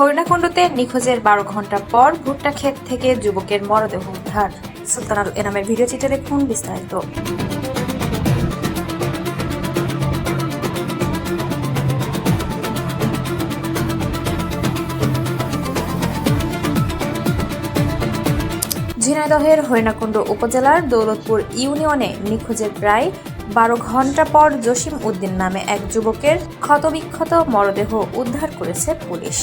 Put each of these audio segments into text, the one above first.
হরিণাকুণ্ডুতে নিখোঁজের বারো ঘণ্টা পর ভুট্টা ক্ষেত থেকে যুবকের মরদেহ উদ্ধার। সুলতানাল এনামের ভিডিও চিত্রে দেখুন বিস্তারিত। ঝিনাইদহের হরিণাকুণ্ড উপজেলার দৌলতপুর ইউনিয়নে নিখোঁজের প্রায় বারো ঘণ্টা পর জসিম উদ্দিন নামে এক যুবকের ক্ষতবিক্ষত মরদেহ উদ্ধার করেছে পুলিশ।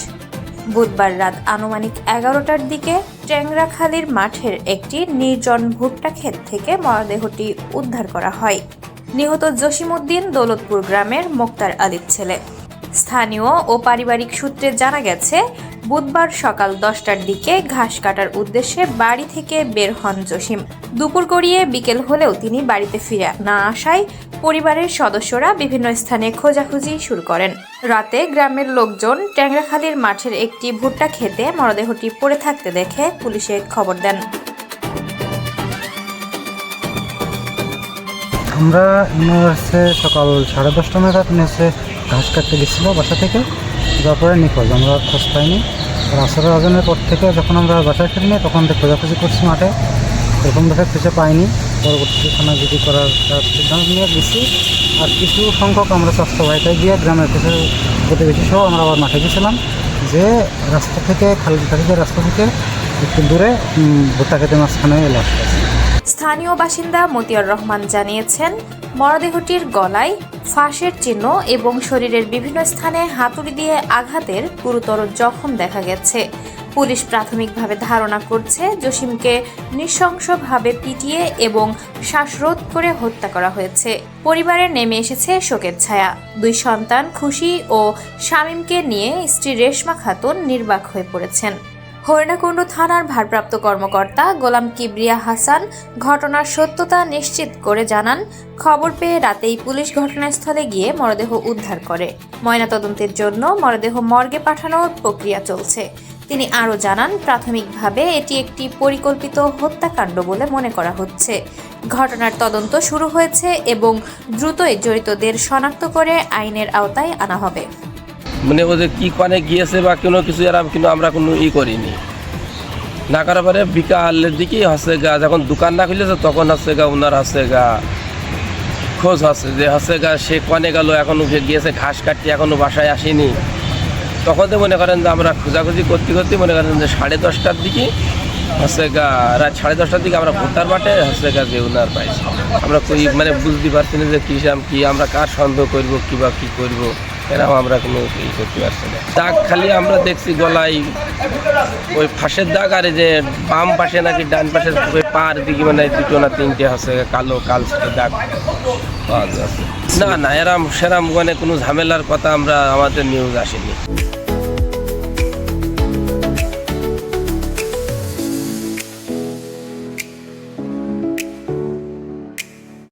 বুধবার রাত আনুমানিক এগারোটার দিকে ট্যাংরাখালীর মাঠের একটি নির্জন ভুট্টা ক্ষেত থেকে মরদেহটি উদ্ধার করা হয়। নিহত জসিম উদ্দিন দৌলতপুর গ্রামের মোক্তার আলীর ছেলে। স্থানীয় ও পারিবারিক সূত্রে জানা গেছে বুধবার সকাল দশটার দিকে ঘাস কাটার উদ্দেশ্যে বাড়ি থেকে বের হন জসিম। দুপুর গড়িয়ে বিকেল হলেও তিনি বাড়িতে ফিরে না আসায় পরিবারের সদস্যরা বিভিন্ন স্থানে খোঁজাখুঁজি শুরু করেন। রাতে গ্রামের লোকজন ট্যাংরাখালীর মাঠের একটি ভুট্টা খেতে মরদেহটি পড়ে থাকতে দেখে পুলিশে খবর দেন। আমরা হচ্ছে সকাল সাড়ে দশটা নাগাদ হচ্ছে ঘাস কাটতে গেছিল বাসা থেকে। যাওয়ার পরে নিখোঁজ, আমরা খোঁজ পাইনি। আসরের আজানের পর থেকে যখন আমরা বাসায় ফিরিনি তখন থেকে খোঁজাখুঁজি করছি মাঠে। এরকম দেখে খুঁজে পাইনি। পরবর্তীতে থানা জিডি করার সিদ্ধান্ত নিয়ে গেছি আর কিছু সংখ্যক আমরা স্বাস্থ্য ভাইটায় গিয়ে গ্রামের কিছু প্রতিবেশী সহ আমরা আবার মাঠে গেছিলাম। যে রাস্তা থেকে, খালি যে রাস্তা থেকে একটু দূরে ভুট্টা খেতে মাঝখানে লাশ স্থানীয় বাসিন্দা মতিয়ার রহমান জানিয়েছেন, মরদেহটির গলায় ফাঁসের চিহ্ন এবং শরীরের বিভিন্ন স্থানে হাতুড়ি দিয়ে আঘাতের গুরুতর জখম দেখা গেছে। পুলিশ প্রাথমিকভাবে ধারণা করছে, জসিমকে নৃশংসভাবে পিটিয়ে এবং শ্বাসরোধ করে হত্যা করা হয়েছে। পরিবারে নেমে এসেছে শোকের ছায়া। দুই সন্তান খুশি ও শামীমকে নিয়ে স্ত্রী রেশমা খাতুন নির্বাক হয়ে পড়েছেন। হরিণাকুণ্ড থানার ভারপ্রাপ্ত কর্মকর্তা গোলাম কিবরিয়া হাসান ঘটনার সত্যতা নিশ্চিত করে জানান, খবর পেয়ে রাতেই পুলিশ ঘটনাস্থলে গিয়ে মরদেহ উদ্ধার করে। ময়নাতদন্তের জন্য মরদেহ মর্গে পাঠানোর প্রক্রিয়া চলছে। তিনি আরও জানান, প্রাথমিকভাবে এটি একটি পরিকল্পিত হত্যাকাণ্ড বলে মনে করা হচ্ছে। ঘটনার তদন্ত শুরু হয়েছে এবং দ্রুতই জড়িতদের শনাক্ত করে আইনের আওতায় আনা হবে। মানে ওদের কি কানে গিয়েছে বা কোনো কিছু, এরা কিন্তু আমরা কোনো ই করিনি। না করার পরে বিকালের দিকেই হচ্ছে গা, যখন দোকান না খুলেছে, তখন হচ্ছে গা ওনার হচ্ছে গা খোঁজ হচ্ছে যে হচ্ছে গা সে কনে গেল, এখনও যে গিয়েছে, ঘাস কাটতে এখনও বাসায় আসেনি। তখন তো মনে করেন যে আমরা খোঁজাখুঁজি করতে করতে মনে করেন যে সাড়ে দশটার দিকে হচ্ছে গা, রাত সাড়ে দশটার দিকে আমরা ভোটার মাঠে হচ্ছে গা যে ওনার পাইছি। আমরা মানে বুঝতে পারছি না যে কি আমরা কার সন্দেহ করব, কি বা কী করব। এরকম আমরা কোনো ই করতে পারছি না। দাগ খালি আমরা দেখছি গলায় ওই ফাঁসের দাগ, আর যে বাম পাশে নাকি ডান পাশে পার দিকে মানে দুটো না তিনটে আছে কালো কালসে দাগ পাওয়া যাচ্ছে। না না, এরাম সেরাম মানে কোনো ঝামেলার কথা আমরা আমাদের নিউজ আসেনি।